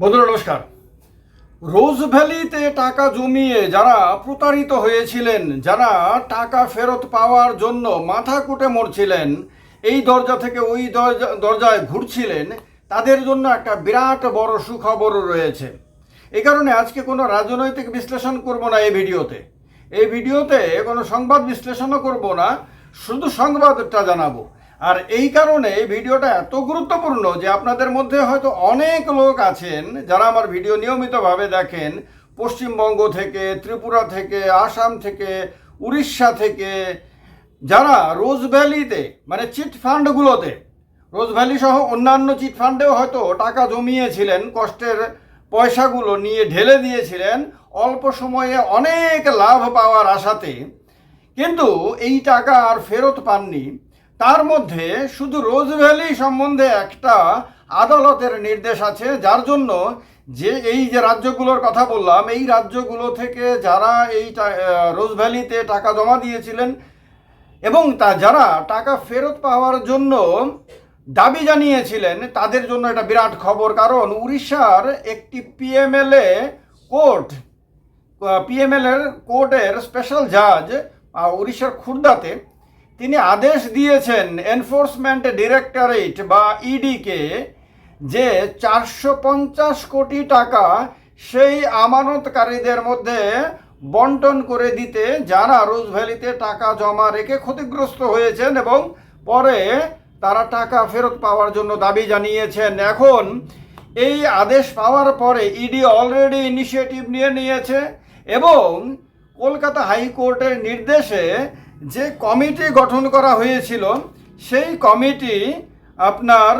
বন্ধুরা, নমস্কার। রোজ ভ্যালিতে টাকা জমিয়ে যারা প্রতারিত হয়েছিলেন, যারা টাকা ফেরত পাওয়ার জন্য মাথা কুটে মরছিলেন, এই দরজা থেকে ওই দরজা দরজায় ঘুরছিলেন, তাদের জন্য একটা বিরাট বড় সুখবর রয়েছে। এই কারণে আজকে কোনো রাজনৈতিক বিশ্লেষণ করব না এই ভিডিওতে। এই ভিডিওতে কোনো সংবাদ বিশ্লেষণও করব না, শুধু সংবাদটা জানাব। আর এই কারণে ভিডিওটা এত গুরুত্বপূর্ণ যে আপনাদের মধ্যে হয়তো অনেক লোক আছেন যারা আমার ভিডিও নিয়মিতভাবে দেখেন। পশ্চিমবঙ্গ থেকে, ত্রিপুরা থেকে, আসাম থেকে, উড়িষ্যা থেকে, যারা রোজ ভ্যালিতে মানে চিটফান্ডগুলোতে রোজ ভ্যালি সহ অন্যান্য চিটফান্ডেও হয়তো টাকা জমিয়েছিলেন, কষ্টের পয়সাগুলো নিয়ে ঢেলে দিয়েছিলেন, অল্প সময়ে অনেক লাভ পাওয়ার আশাতে। কিন্তু এই টাকা আর ফেরত পাননি। তার মধ্যে শুধু রোজ ভ্যালি সম্বন্ধে একটা আদালতের নির্দেশ আছে, যার জন্য যে এই যে রাজ্যগুলোর কথা বললাম, এই রাজ্যগুলো থেকে যারা এই রোজ ভ্যালিতে টাকা জমা দিয়েছিলেন এবং তা যারা টাকা ফেরত পাওয়ার জন্য দাবি জানিয়েছিলেন, তাদের জন্য এটা বিরাট খবর। কারণ উড়িষ্যার একটি পিএমএলএ কোর্ট পিএমএল এর কোর্টের স্পেশাল জাজ উড়িষ্যার খুর্দাতে তিনি আদেশ দিয়েছেন এনফোর্সমেন্ট ডিরেক্টরেট বা ইডিকে যে চারশো পঞ্চাশ কোটি টাকা সেই আমানতকারীদের মধ্যে বন্টন করে দিতে যারা রোজ ভ্যালিতে টাকা জমা রেখে ক্ষতিগ্রস্ত হয়েছেন এবং পরে তারা টাকা ফেরত পাওয়ার জন্য দাবি জানিয়েছেন। এখন এই আদেশ পাওয়ার পরে ইডি অলরেডি ইনিশিয়েটিভ নিয়ে নিয়েছে এবং কলকাতা হাইকোর্টের নির্দেশে যে কমিটি গঠন করা হয়েছিল, সেই কমিটি আপনার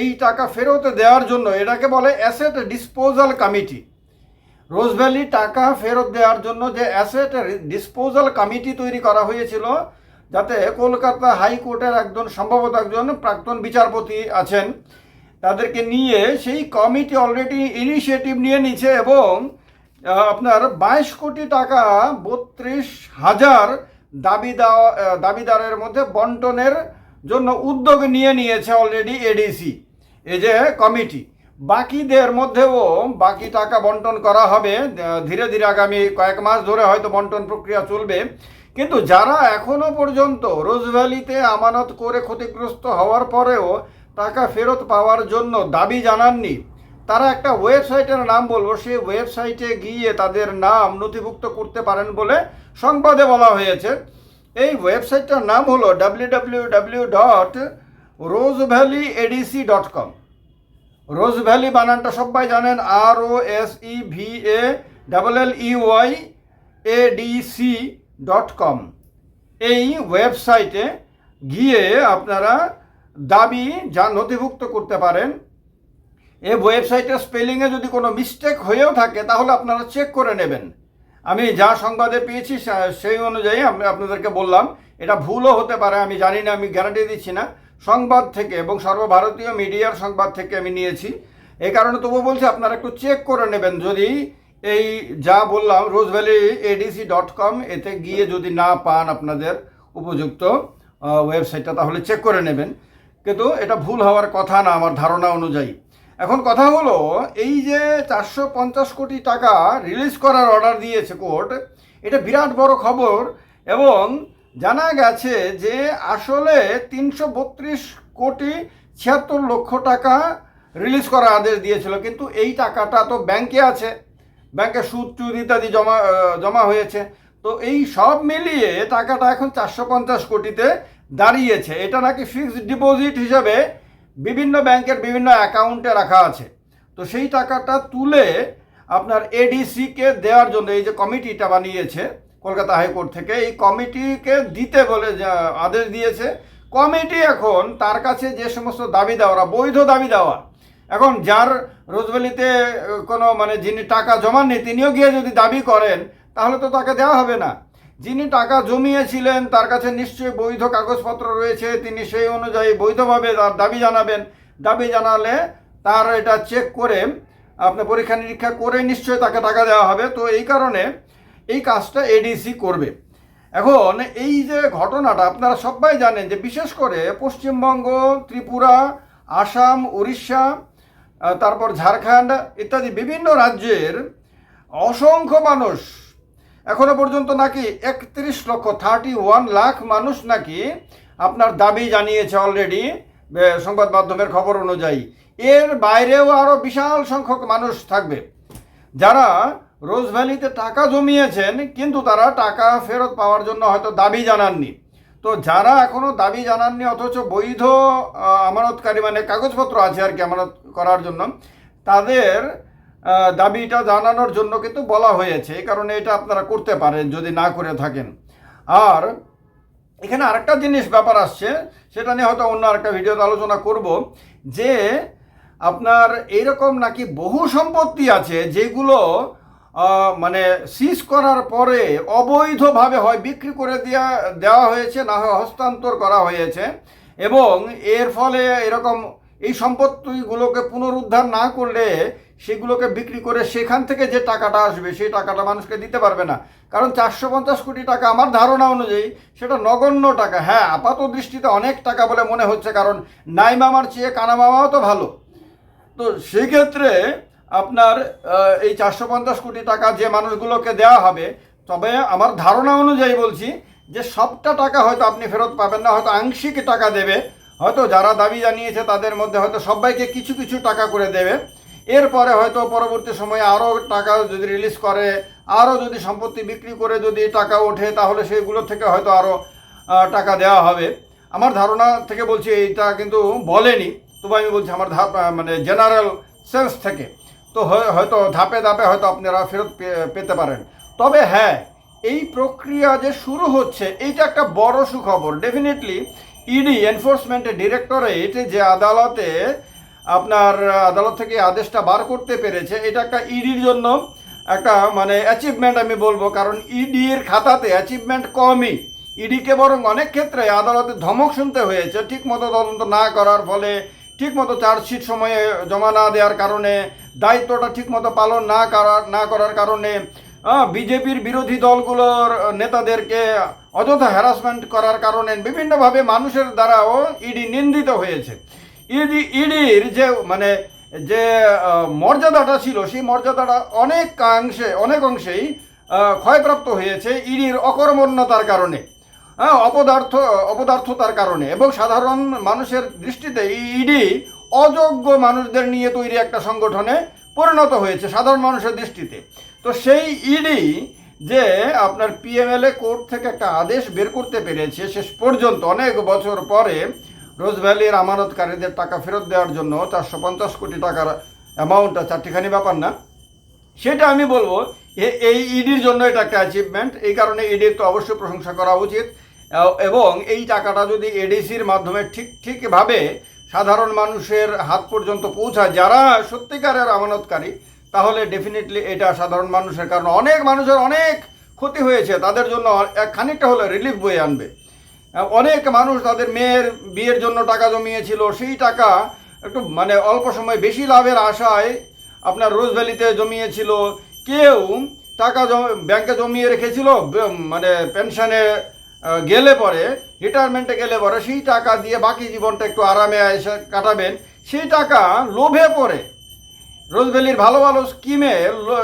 এই টাকা ফেরত দেওয়ার জন্য এটাকে বলে অ্যাসেট ডিসপোজাল কমিটি। রোজভ্যালি টাকা ফেরত দেওয়ার জন্য যে অ্যাসেট ডিসপোজাল কমিটি তৈরি করা হয়েছিল, যাতে কলকাতা হাইকোর্টের একজন, সম্ভবত একজন প্রাক্তন বিচারপতি আছেন, তাদেরকে নিয়ে সেই কমিটি অলরেডি ইনিশিয়েটিভ নিয়ে নিচ্ছে এবং আপনার বাইশ কোটি টাকা বত্রিশ হাজার দাবি দেওয়া আহ, দাবিদারের মধ্যে বন্টনের জন্য উদ্যোগ নিয়ে নিয়েছে অলরেডি এডিসি এই যে কমিটি। বাকিদের মধ্যেও বাকি টাকা বন্টন করা হবে। ধীরে ধীরে আগামী কয়েক মাস ধরে হয়তো বন্টন প্রক্রিয়া চলবে। কিন্তু যারা এখনও পর্যন্ত রোজভ্যালিতে আমানত করে ক্ষতিগ্রস্ত হওয়ার পরেও টাকা ফেরত পাওয়ার জন্য দাবি জানাননি তারা একটা ওয়েবসাইটের নাম বলব, সেই ওয়েবসাইটে গিয়ে তাদের নাম নথিভুক্ত করতে পারেন বলে সংবাদে বলা হয়েছে। এই ওয়েবসাইটটার নাম হলো W dot rose valley ADC dot com rose valley বানানটা সবাই জানেন R O S E V A double L E Y A D C dot com এই ওয়েবসাইটে গিয়ে আপনারা দাবি যা নথিভুক্ত করতে পারেন এই ওয়েবসাইটের স্পেলিংয়ে যদি কোনো মিস্টেক হয়েও থাকে, তাহলে আপনারা চেক করে নেবেন। আমি যা সংবাদে পেয়েছি সেই অনুযায়ী আমি আপনাদেরকে বললাম, এটা ভুলও হতে পারে, আমি জানি না, আমি গ্যারান্টি দিচ্ছি না। সংবাদ থেকে এবং সর্বভারতীয় মিডিয়ার সংবাদ থেকে আমি নিয়েছি। এই কারণে তবু বলছি, আপনারা একটু চেক করে নেবেন। যদি এই যা বললাম রোজভ্যালি এডিসি ডট কম এতে গিয়ে যদি না পান আপনাদের উপযুক্ত ওয়েবসাইটটা তাহলে চেক করে নেবেন। কিন্তু এটা ভুল হওয়ার কথা না, আমার ধারণা অনুযায়ী। এখন কথা হলো, এই যে চারশো পঞ্চাশ কোটি টাকা রিলিজ করার অর্ডার দিয়েছে কোর্ট এটা বিরাট বড় খবর এবং জানা গেছে যে আসলে তিনশো বত্রিশ কোটি ছিয়াত্তর লক্ষ টাকা রিলিজ করার আদেশ দিয়েছিল, কিন্তু এই টাকাটা তো ব্যাংকে আছে। ব্যাংকে সুদ টুদ ইত্যাদি জমা জমা হয়েছে। তো এই সব মিলিয়ে টাকাটা এখন চারশো পঞ্চাশ কোটিতে দাঁড়িয়েছে। এটা নাকি ফিক্সড ডিপোজিট হিসাবে বিভিন্ন ব্যাংকের বিভিন্ন অ্যাকাউন্টে রাখা আছে। তো সেই টাকাটা তুলে আপনার এডিসিকে দেওয়ার জন্য এই যে কমিটিটা বানিয়েছে কলকাতা হাইকোর্ট থেকে, এই কমিটিকে দিতে বলে আদেশ দিয়েছে। কমিটি এখন তার কাছে যে সমস্ত দাবি দেওয়া বৈধ দাবি দেওয়া। এখন যার রোজভ্যালিতে, কোনো মানে যিনি টাকা জমাননি, তিনিও গিয়ে যদি দাবি করেন, তাহলে তো তাকে দেওয়া হবে না। যিনি টাকা জমিয়েছিলেন, তার কাছে নিশ্চয়ই বৈধ কাগজপত্র রয়েছে। তিনি সেই অনুযায়ী বৈধভাবে তার দাবি জানাবেন। দাবি জানালে তার এটা চেক করে, আপনি পরীক্ষা নিরীক্ষা করে নিশ্চয়ই তাকে টাকা দেওয়া হবে। তো এই কারণে এই কাজটা এডিসি করবে। এখন এই যে ঘটনাটা, আপনারা সবাই জানেন যে বিশেষ করে পশ্চিমবঙ্গ, ত্রিপুরা, আসাম, উড়িষ্যা তারপর ঝাড়খণ্ড ইত্যাদি বিভিন্ন রাজ্যের অসংখ্য মানুষ এখনও পর্যন্ত নাকি একত্রিশ লক্ষ থার্টি ওয়ান লাখ মানুষ নাকি আপনার দাবি জানিয়েছে অলরেডি সংবাদ মাধ্যমের খবর অনুযায়ী। এর বাইরেও আরও বিশাল সংখ্যক মানুষ থাকবে। যারা রোজ ভ্যালিতে টাকা জমিয়েছেন, কিন্তু তারা টাকা ফেরত পাওয়ার জন্য হয়তো দাবি জানাননি। তো যারা এখনও দাবি জানাননি, অথচ বৈধ আমানতকারী মানে কাগজপত্র আছে আর কি আমানত করার জন্য, তাদের দাবিটা জানানোর জন্য কিন্তু বলা হয়েছে, এই কারণে এটা আপনারা করতে পারেন যদি না করে থাকেন। আর এখানে আরেকটা জিনিস ব্যাপার আসছে, সেটা নিয়ে হয়তো অন্য আরেকটা ভিডিওতে আলোচনা করব, যে আপনার এইরকম নাকি বহু সম্পত্তি আছে যেগুলো মানে সিজ করার পরে অবৈধভাবে হয়, বিক্রি করে দেওয়া দেওয়া হয়েছে, না হয় হস্তান্তর করা হয়েছে, এবং এর ফলে এরকম এই সম্পত্তিগুলোকে পুনরুদ্ধার না করলে সেগুলোকে বিক্রি করে সেখান থেকে যে টাকাটা আসবে, সেই টাকাটা মানুষকে দিতে পারবে না। কারণ চারশো পঞ্চাশ কোটি টাকা আমার ধারণা অনুযায়ী সেটা নগণ্য টাকা। হ্যাঁ আপাত দৃষ্টিতে অনেক টাকা বলে মনে হচ্ছে, কারণ নাই মামার চেয়ে কানা মামাও তো ভালো। তো সেক্ষেত্রে আপনার এই চারশো পঞ্চাশ কোটি টাকা যে মানুষগুলোকে দেওয়া হবে, তবে আমার ধারণা অনুযায়ী বলছি যে সবটা টাকা হয়তো আপনি ফেরত পাবেন না, হয়তো আংশিক টাকা দেবে। হয়তো যারা দাবি জানিয়েছে তাদের মধ্যে হয়তো সবাইকে কিছু কিছু টাকা করে দেবে। এরপরে হয়তো পরবর্তী সময়ে আরও টাকা যদি রিলিজ করে আরও যদি সম্পত্তি বিক্রি করে যদি টাকা ওঠে, তাহলে সেগুলো থেকে হয়তো আরও টাকা দেওয়া হবে। আমার ধারণা থেকে বলছি, এইটা কিন্তু বলেনি। তবু আমি বলছি, আমার ধাপ মানে জেনারেল সেন্স থেকে। তো হয়- হয়তো ধাপে ধাপে হয়তো আপনারা ফেরত পেতে পারেন। তবে হ্যাঁ এই প্রক্রিয়া যে শুরু হচ্ছে, এইটা একটা বড় সুখবর। ডেফিনেটলি ইডি এনফোর্সমেন্টের ডিরেক্টরেট যে আদালতে আপনার আদালত থেকে আদেশটা বার করতে পেরেছে। এটা একটা ইডির জন্য একটা মানে অ্যাচিভমেন্ট আমি বলব, কারণ ইডির খাতাতে অ্যাচিভমেন্ট কমই। ইডিকে বরং অনেক ক্ষেত্রে আদালতে ধমক শুনতে হয়েছে, ঠিকমতো তদন্ত না করার ফলে, ঠিকমতো চার্জশিট সময়ে জমা না দেওয়ার কারণে, দায়িত্বটা ঠিকমতো পালন না করার না করার কারণে বিজেপির বিরোধী দলগুলোর নেতাদেরকে অযথা হ্যারাসমেন্ট করার কারণে, বিভিন্নভাবে মানুষের দ্বারাও ইডি নিন্দিত হয়েছে। ইডি, ইডির যে মানে যে মর্যাদাটা ছিল, সেই মর্যাদাটা অনেক অংশে অনেক অংশেই ক্ষয়প্রাপ্ত হয়েছে ইডির অকর্মণ্যতার কারণে হ্যাঁ অপদার্থ, অপদার্থতার কারণে এবং সাধারণ মানুষের দৃষ্টিতে ইডি অযোগ্য মানুষদের নিয়ে তৈরি একটা সংগঠনে পরিণত হয়েছে সাধারণ মানুষের দৃষ্টিতে। তো সেই ইডি যে আপনার পিএমএলএ কোর্ট থেকে একটা আদেশ বের করতে পেরেছে শেষ পর্যন্ত, অনেক বছর পরে রোজ ভ্যালির আমানতকারীদের টাকা ফেরত দেওয়ার জন্য চারশো পঞ্চাশ কোটি টাকার অ্যামাউন্টটা চারটিখানি ব্যাপার না? সেটা আমি বলব এই ইডির জন্য এটা একটা অ্যাচিভমেন্ট এই কারণে ইডির তো অবশ্যই প্রশংসা করা উচিত। এবং এই টাকাটা যদি এডিসির মাধ্যমে ঠিক, ঠিকভাবে সাধারণ মানুষের হাত পর্যন্ত পৌঁছায়, যারা সত্যিকারের আমানতকারী, তাহলে ডেফিনেটলি এটা সাধারণ মানুষের কারণ অনেক মানুষের অনেক ক্ষতি হয়েছে। তাদের জন্য এক খানিকটা হলে রিলিফ বয়ে আনবে। অনেক মানুষ তাদের মেয়ের বিয়ের জন্য টাকা জমিয়েছিল। সেই টাকা একটু মানে অল্প সময় বেশি লাভের আশায় আপনার রোজ ভ্যালিতে জমিয়েছিল। কেউ টাকা ব্যাংকে জমিয়ে রেখেছিল মানে পেনশনে গেলে পরে, রিটায়ারমেন্টে গেলে পরে সেই টাকা দিয়ে বাকি জীবনটা একটু আরামে এসে কাটাবেন। সেই টাকা লোভে পড়ে। রোজভ্যালির ভালো ভালো স্কিমে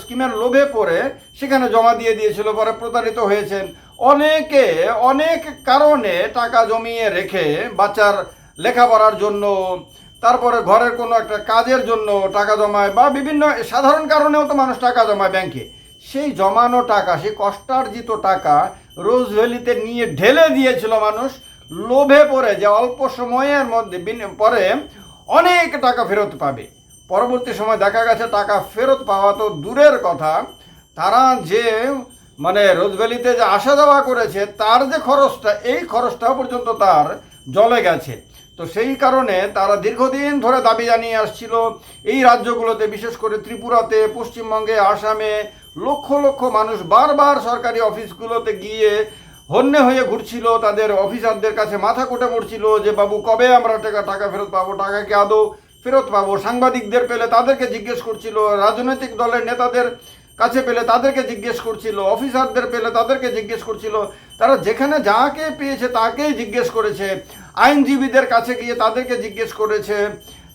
স্কিমের লোভে পড়ে সেখানে জমা দিয়ে দিয়েছিল, পরে প্রতারিত হয়েছেন। অনেকে, অনেক কারণে টাকা জমিয়ে রেখে বাচ্চার লেখাপড়ার জন্য, তারপরে ঘরের কোনো একটা কাজের জন্য টাকা জমায় বা বিভিন্ন সাধারণ কারণেও তো মানুষ টাকা জমায় ব্যাংকে। সেই জমানো টাকা, সেই কষ্টার্জিত টাকা রোজ ভ্যালিতে নিয়ে ঢেলে দিয়েছিল মানুষ, লোভে পড়ে যে অল্প সময়ের মধ্যে পরে অনেক টাকা ফেরত পাবে। পরবর্তী সময় দেখা গেছে টাকা ফেরত পাওয়া তো দূরের কথা, তারা যে মানে রোজভ্যালিতে যে আসা যাওয়া করেছে, তার যে খরচটা, এই খরচটাও পর্যন্ত তার জলে গেছে। তো সেই কারণে তারা দীর্ঘদিন ধরে দাবি জানিয়ে আসছিল, এই রাজ্যগুলোতে, বিশেষ করে ত্রিপুরাতে, পশ্চিমবঙ্গে, আসামে, লক্ষ লক্ষ মানুষ বারবার সরকারি অফিসগুলোতে গিয়ে হন্যে হয়ে ঘুরছিল, তাদের অফিসারদের কাছে মাথা কোটে মরছিল যে, বাবু, কবে আমরা টাকা টাকা ফেরত পাবো? টাকা কি আদৌ ফেরত পাবো? সাংবাদিকদের পেলে তাদেরকে জিজ্ঞেস করছিল, রাজনৈতিক দলের নেতাদের কাছে পেলে তাদেরকে জিজ্ঞেস করছিল, অফিসারদের পেলে তাদেরকে জিজ্ঞেস করছিল। তারা যেখানে যাকে পেয়েছে তাকেই জিজ্ঞেস করেছে। আইনজীবীদের কাছে গিয়ে তাদেরকে জিজ্ঞেস করেছে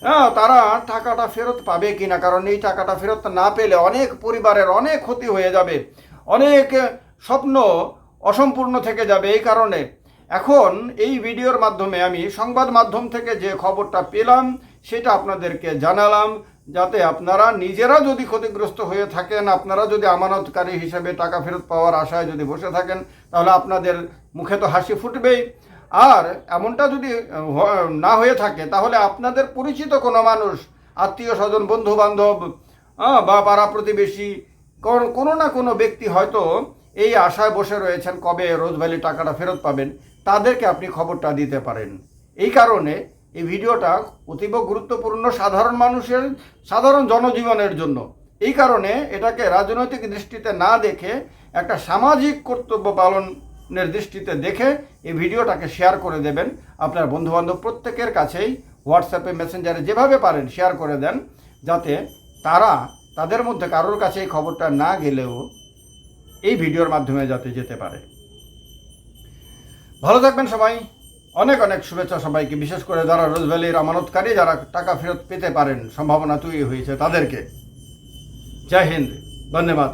হ্যাঁ তারা টাকাটা ফেরত পাবে কিনা? কারণ এই টাকাটা ফেরত না পেলে অনেক পরিবারের অনেক ক্ষতি হয়ে যাবে। অনেক স্বপ্ন অসম্পূর্ণ থেকে যাবে এই কারণে। এখন এই ভিডিওর মাধ্যমে আমি সংবাদ মাধ্যম থেকে যে খবরটা পেলাম, সেটা আপনাদেরকে জানালাম। যাতে আপনারা নিজেরা যদি ক্ষতিগ্রস্ত হয়ে থাকেন, আপনারা যদি আমানতকারী হিসেবে টাকা ফেরত পাওয়ার আশায় যদি বসে থাকেন, তাহলে আপনাদের মুখে তো হাসি ফুটবেই। আর এমনটা যদি না হয়ে থাকে, তাহলে আপনাদের পরিচিত কোনো মানুষ, আত্মীয় স্বজন বন্ধু বান্ধব বা পাড়া প্রতিবেশী কোনো না কোনো ব্যক্তি হয়তো এই আশায় বসে রয়েছেন কবে রোজ ভ্যালি টাকাটা ফেরত পাবেন, তাদেরকে আপনি খবরটা দিতে পারেন। এই কারণে এই ভিডিওটা অতীব গুরুত্বপূর্ণ সাধারণ মানুষের, সাধারণ জনজীবনের জন্য। এই কারণে এটাকে রাজনৈতিক দৃষ্টিতে না দেখে, একটা সামাজিক কর্তব্য পালনের দৃষ্টিতে দেখে এই ভিডিওটাকে শেয়ার করে দেবেন। আপনার বন্ধুবান্ধব প্রত্যেকের কাছেই হোয়াটসঅ্যাপে, মেসেঞ্জারে যেভাবে পারেন শেয়ার করে দেন, যাতে তারা তাদের মধ্যে কারোর কাছে এই খবরটা না গেলেও এই ভিডিওর মাধ্যমে যাতে যেতে পারে। ভালো থাকবেন সবাই। অনেক অনেক শুভেচ্ছা সবাইকে, বিশেষ করে যারা রোজভ্যালির আমানতকারী, যারা টাকা ফেরত পেতে পারেন, সম্ভাবনা তৈরি হয়েছে তাদেরকে। জয় হিন্দ ধন্যবাদ